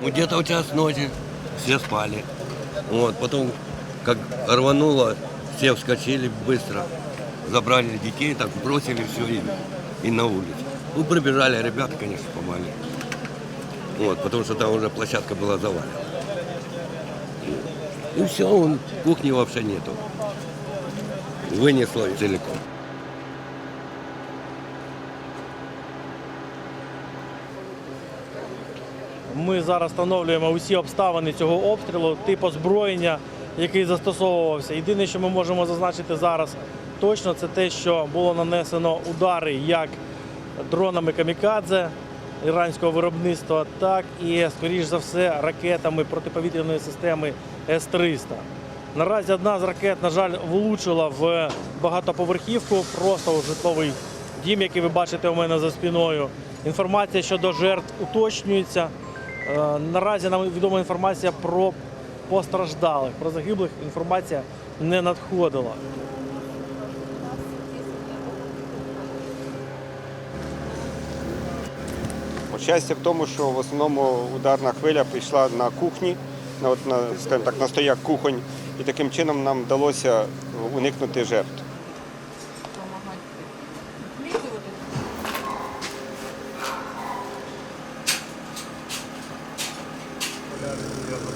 Ну, Где-то в час ночи все спали. Вот, потом, как рвануло, все вскочили быстро, забрали детей, так бросили все и, и на улицу. Ну, прибежали ребята, конечно, помогли. Вот, потому что там уже площадка была завалена. И все, он, кухни вообще нету. Вынесло целиком. Ми зараз встановлюємо усі обставини цього обстрілу, тип озброєння, який застосовувався. Єдине, що ми можемо зазначити зараз точно, це те, що було нанесено удари як дронами камікадзе іранського виробництва, так і, скоріш за все, ракетами протиповітряної системи С-300. Наразі одна з ракет, на жаль, влучила в багатоповерхівку, просто у житловий дім, який ви бачите у мене за спиною. Інформація щодо жертв уточнюється. Е, Наразі нам відома інформація про постраждалих, про загиблих інформація не надходила. Щастя в тому, що в основному ударна хвиля прийшла на кухні, на, от, на, так, на стояк кухонь, і таким чином нам вдалося уникнути жертв. Yardım yapalım.